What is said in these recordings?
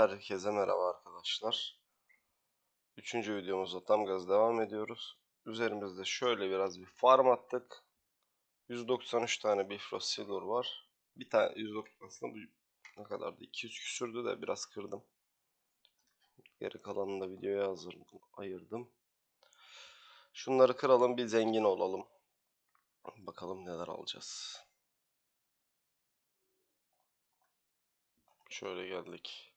herkese merhaba arkadaşlar. Üçüncü videomuzda tam gaz devam ediyoruz. Üzerimizde şöyle biraz bir farm attık. 193 tane Bifrost Silver var. Bir tane 190 aslında bu ne kadardı? 200 küsürdü de biraz kırdım. Geri kalanını da videoya hazırladım, ayırdım. Şunları kıralım bir zengin olalım. Bakalım neler alacağız. Şöyle geldik.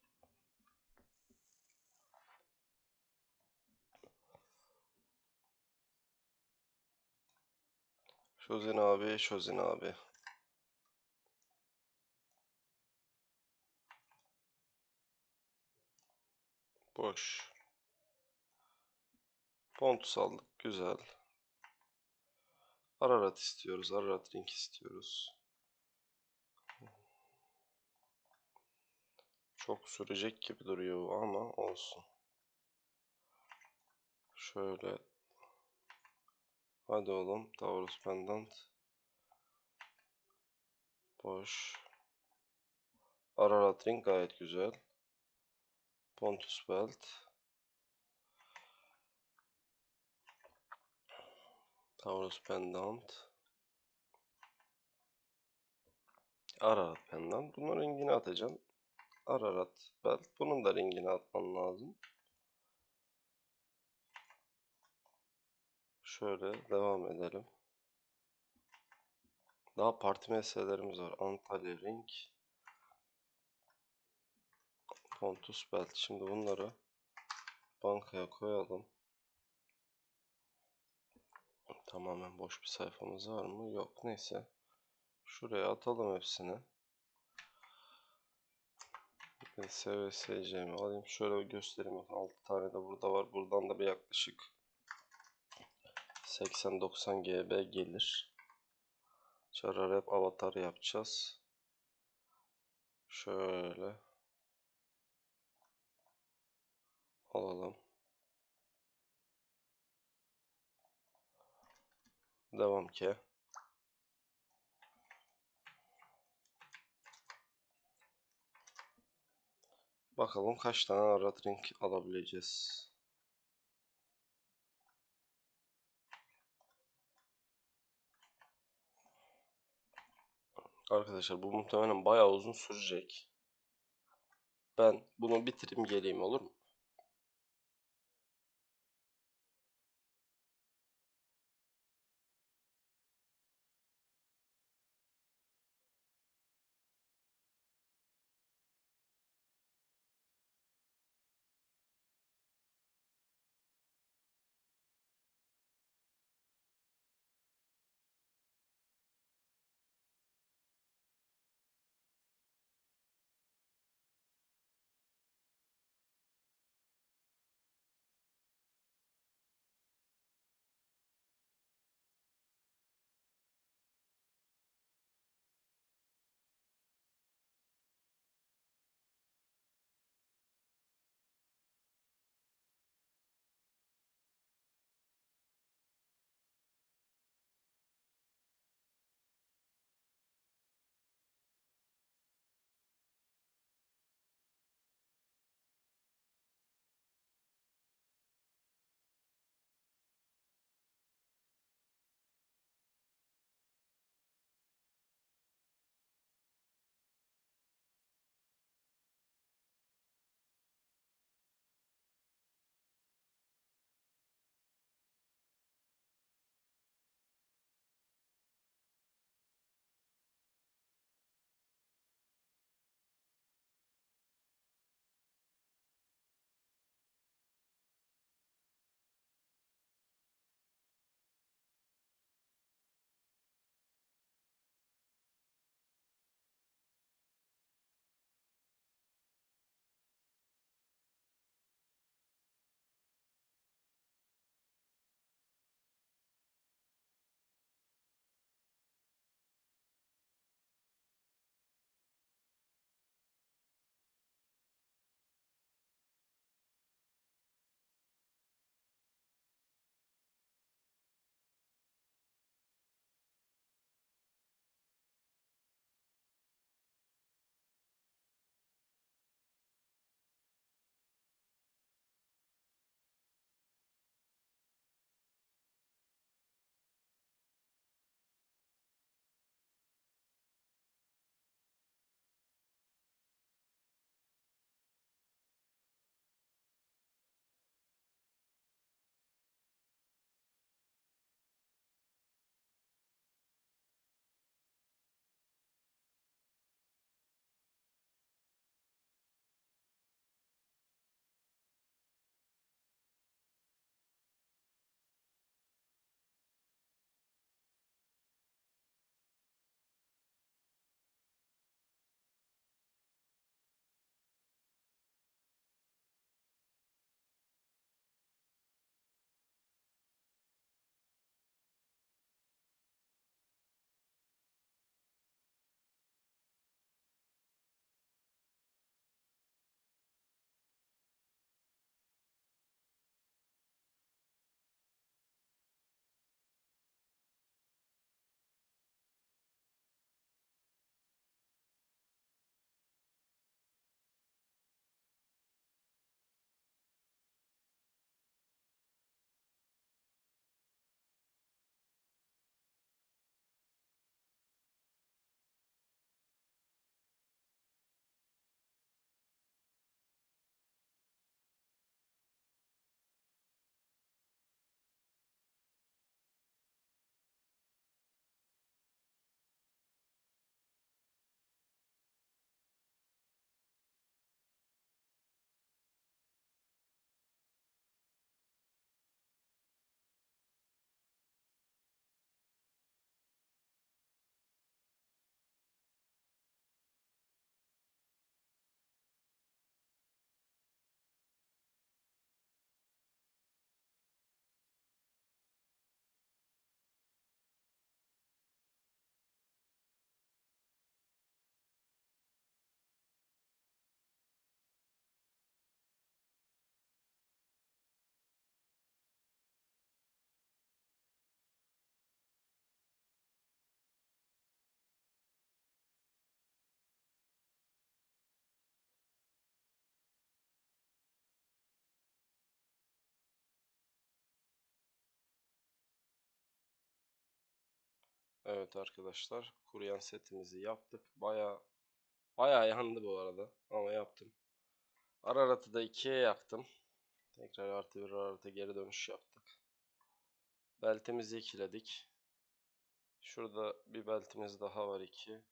Şozin abi, Şozin abi. Boş. Pontus aldık. Güzel. Ararat istiyoruz. Ararat Ring istiyoruz. Çok sürecek gibi duruyor ama olsun. Şöyle. Hadi oğlum. Taurus Pendant. Boş. Ararat Ring gayet güzel. Pontus Belt. Taurus Pendant. Ararat Pendant. Bunun rengini atacağım. Ararat Belt. Bunun da rengini atman lazım. Şöyle devam edelim. Daha parti meselelerimiz var. Antalya Ring. Pontus Belt. Şimdi bunları bankaya koyalım. Tamamen boş bir sayfamız var mı? Yok. Neyse. Şuraya atalım hepsini. SVSC'mi alayım. Şöyle göstereyim. 6 tane de burada var. Buradan da bir yaklaşık 80-90 GB gelir. Çarar hep avatar yapacağız. Şöyle. Alalım. Devam ki. Bakalım kaç tane arat alabileceğiz. Arkadaşlar bu muhtemelen bayağı uzun sürecek. Ben bunu bitireyim geleyim olur mu? Evet arkadaşlar. Kuruyan setimizi yaptık. Baya baya yandı bu arada. Ama yaptım. Araratı da ikiye yaktım. Tekrar artı bir ararata geri dönüş yaptık. Beltimizi ikiledik. Şurada bir beltimiz daha var iki.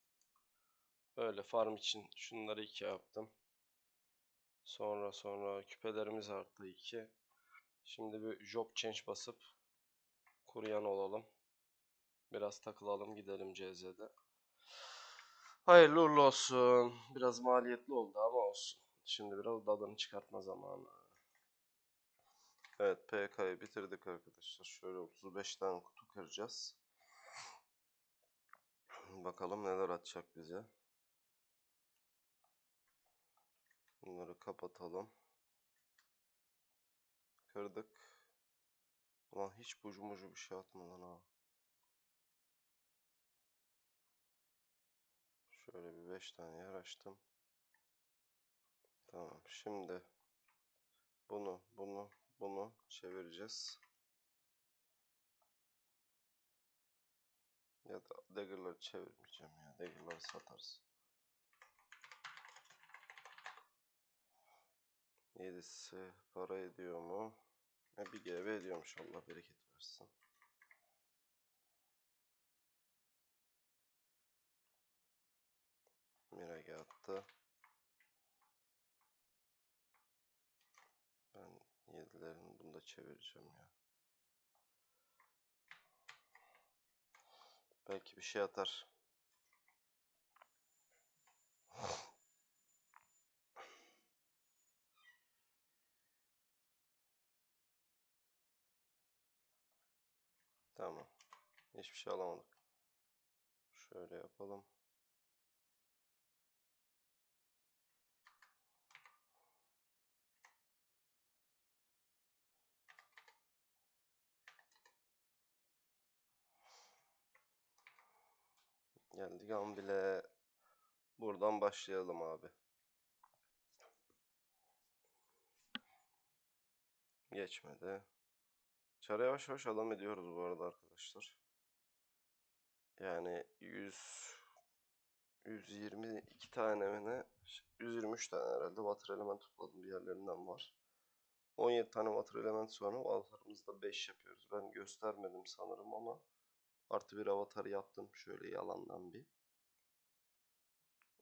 Böyle farm için şunları iki yaptım. Sonra sonra küpelerimiz arttı iki. Şimdi bir job change basıp kuruyan olalım. Biraz takılalım gidelim CZ'de. Hayırlı uğurlu olsun. Biraz maliyetli oldu ama olsun. Şimdi biraz dadını çıkartma zamanı. Evet PK'yı bitirdik arkadaşlar. Şöyle 35 tane kutu kıracağız. Bakalım neler atacak bize. Bunları kapatalım. Kırdık. Ulan hiç bucu mucu bir şey atmadan ha. Şöyle bir 5 tane yer açtım. Tamam. Şimdi bunu, bunu, bunu çevireceğiz. Ya da dagger'ları çevirmeyeceğim ya. Dagger'ları satarız. Yedisi para ediyor mu? E bir GB ediyormuş Allah bereket versin. Mirage attı. Ben yedilerin bunu da çevireceğim ya. Belki bir şey atar. Tamam. Hiçbir şey alamadık. Şöyle yapalım. Geldik an bile. Buradan başlayalım abi. Geçmedi. Çara yavaş yavaş adam ediyoruz bu arada arkadaşlar. Yani 100 122 tane mi ne? 123 tane herhalde water element topladım bir yerlerinden var. 17 tane water element sonra avatarımızda 5 yapıyoruz. Ben göstermedim sanırım ama artı bir avatar yaptım şöyle yalandan bir.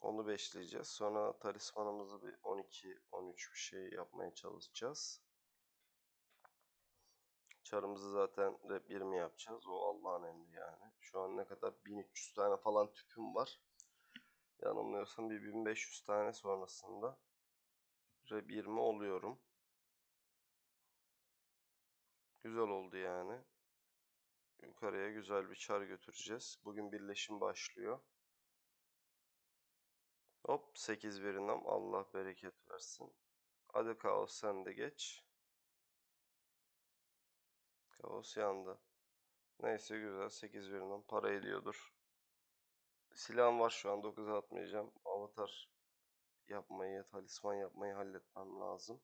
Onu beşleyeceğiz. Sonra talismanımızı bir 12-13 bir şey yapmaya çalışacağız. Çarımızı zaten rep 20 yapacağız. O Allah'ın emri yani. Şu an ne kadar 1300 tane falan tüpüm var. Yanılmıyorsam bir 1500 tane sonrasında rep 20 oluyorum. Güzel oldu yani. Yukarıya güzel bir çar götüreceğiz. Bugün birleşim başlıyor. Hop 8 verinam Allah bereket versin. Hadi kaos sen de geç. Kaos yandı. Neyse güzel 8 verinam para ediyordur. Silahım var şu an 9'a atmayacağım. Avatar yapmayı, talisman yapmayı halletmem lazım.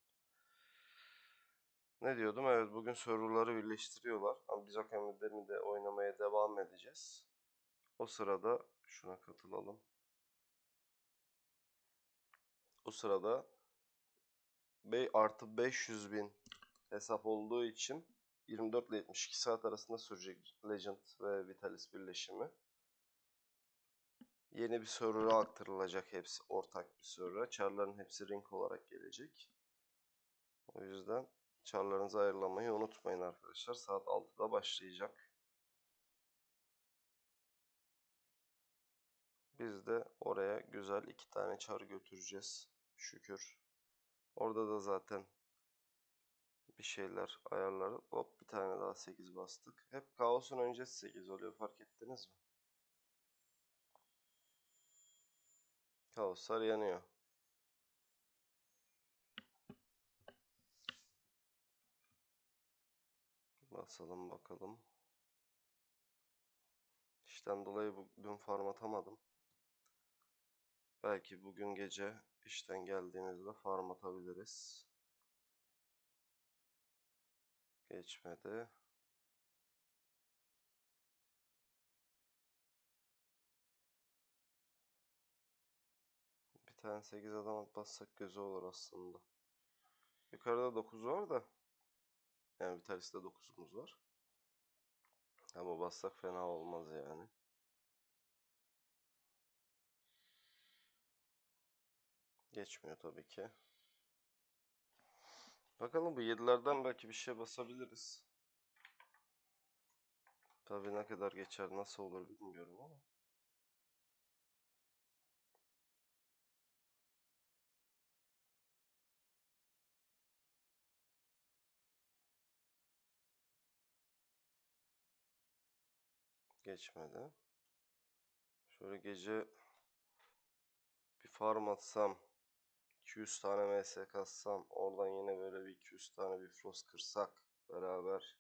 Ne diyordum? Evet bugün serverları birleştiriyorlar. Ama biz Akademi'de de oynamaya devam edeceğiz. O sırada şuna katılalım. O sırada Bey artı 500 bin hesap olduğu için 24 ile 72 saat arasında sürecek Legend ve Vitalis birleşimi. Yeni bir server'a aktarılacak hepsi ortak bir server'a. Çarların hepsi ring olarak gelecek. O yüzden çarlarınızı ayarlamayı unutmayın arkadaşlar. Saat 6'da başlayacak. Biz de oraya güzel iki tane çar götüreceğiz. Şükür. Orada da zaten bir şeyler ayarları. Hop bir tane daha 8 bastık. Hep kaosun öncesi 8 oluyor fark ettiniz mi? Kaoslar yanıyor. basalım bakalım. İşten dolayı bugün farm atamadım. Belki bugün gece işten geldiğimizde farm atabiliriz. Geçmedi. Bir tane 8 adam bassak gözü olur aslında. Yukarıda 9 var da yani Vitalis'te 9'umuz var. Ama bassak fena olmaz yani. Geçmiyor tabii ki. Bakalım bu 7'lerden belki bir şey basabiliriz. Tabii ne kadar geçer nasıl olur bilmiyorum ama. Geçmedi. Şöyle gece bir farm atsam 200 tane MS kassam oradan yine böyle bir 200 tane bir frost kırsak beraber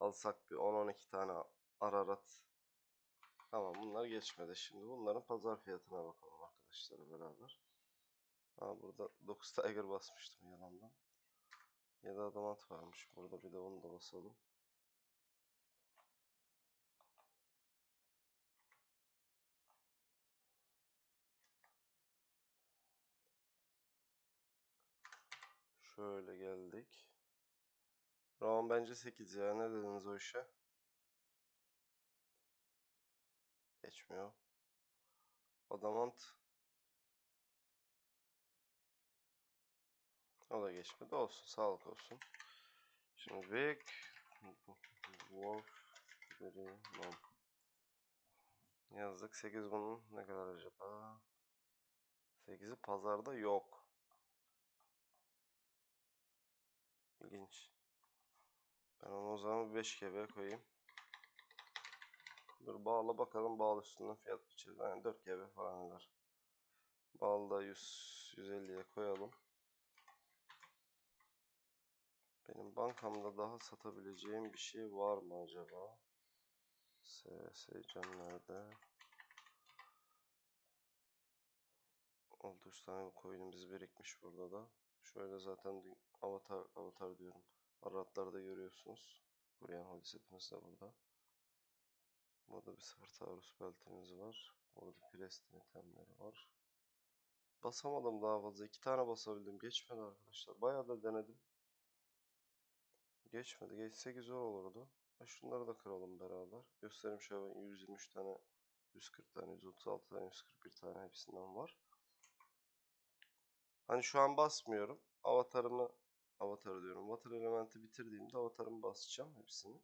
alsak bir 10-12 tane ararat. Tamam bunlar geçmedi. Şimdi bunların pazar fiyatına bakalım arkadaşlar beraber. Ha burada 9 tiger basmıştım yalandan. 7 adamat varmış. Burada bir de onu da basalım Şöyle geldik. Roman bence 8 ya. Ne dediniz o işe? Geçmiyor. Adamant. O da geçmedi. Olsun. Sağlık olsun. Şimdi Vic. Wolf. Long. Yazdık. 8 bunun ne kadar acaba? 8'i pazarda yok. İlginç. Ben onu o zaman 5 GB koyayım. Dur bağla bakalım bağlı üstünden fiyat biçeriz. Yani 4 GB falan eder. Bağlı da 100 150'ye koyalım. Benim bankamda daha satabileceğim bir şey var mı acaba? SS nerede? 600 tane coin'imiz birikmiş burada da. Şöyle zaten avatar avatar diyorum. Aratlarda görüyorsunuz. Kuryan holy setimiz de burada. Burada bir sıfır taarruz beltimiz var. Burada Preston itemleri var. Basamadım daha fazla. iki tane basabildim. Geçmedi arkadaşlar. Bayağı da denedim. Geçmedi. Geçse güzel olurdu. Ha şunları da kıralım beraber. Göstereyim şöyle 123 tane, 140 tane, 136 tane, 141 tane hepsinden var. Hani şu an basmıyorum. Avatarımı avatar diyorum. Water elementi bitirdiğimde avatarımı basacağım hepsini.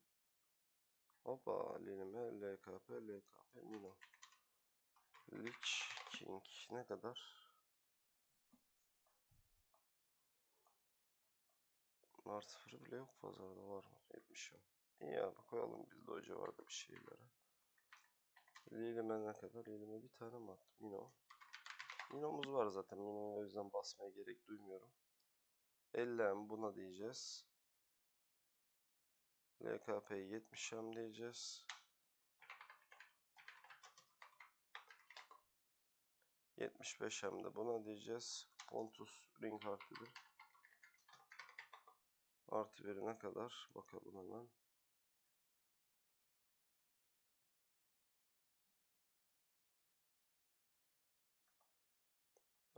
Hoppa Lilime LKP LKP Mino. Lich King ne kadar? Nar sıfırı bile yok pazarda var mı? 70 yok. İyi ya koyalım biz de o civarda bir şeylere. Lilime ne kadar? Lilime bir tane mi attım? Mino. Mino'muz var zaten. Mino'ya o yüzden basmaya gerek duymuyorum. 50 buna diyeceğiz. LKP'yi 70 hem diyeceğiz. 75 hem de buna diyeceğiz. Pontus ring artı bir. Artı biri ne kadar? Bakalım hemen.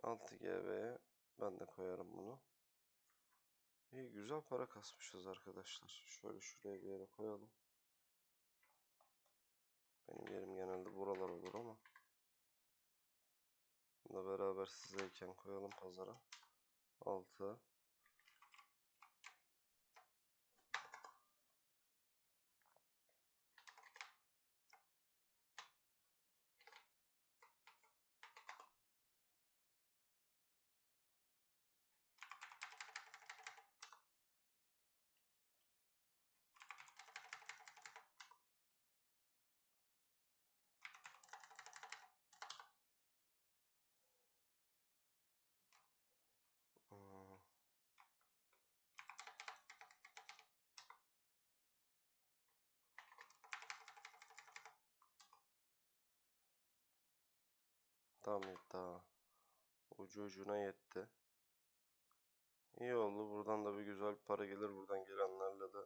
Altı GB'ye ben de koyarım bunu. İyi güzel para kasmışız arkadaşlar. Şöyle şuraya bir yere koyalım. Benim yerim genelde buralar olur ama. Bununla beraber sizeyken koyalım pazara. 6 Tam ha. Ucu ucuna yetti. İyi oldu. Buradan da bir güzel para gelir. Buradan gelenlerle de.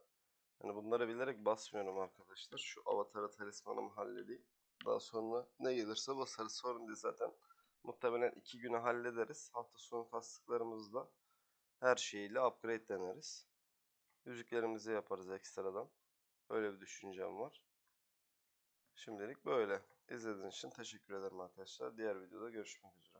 Yani bunları bilerek basmıyorum arkadaşlar. Şu avatarı talismanımı halledeyim. Daha sonra ne gelirse basarız. Sorun değil zaten. Muhtemelen iki güne hallederiz. Hafta sonu kastıklarımızda her şeyiyle upgrade deneriz. Yüzüklerimizi yaparız ekstradan. Öyle bir düşüncem var. Şimdilik böyle. İzlediğiniz için teşekkür ederim arkadaşlar. Diğer videoda görüşmek üzere.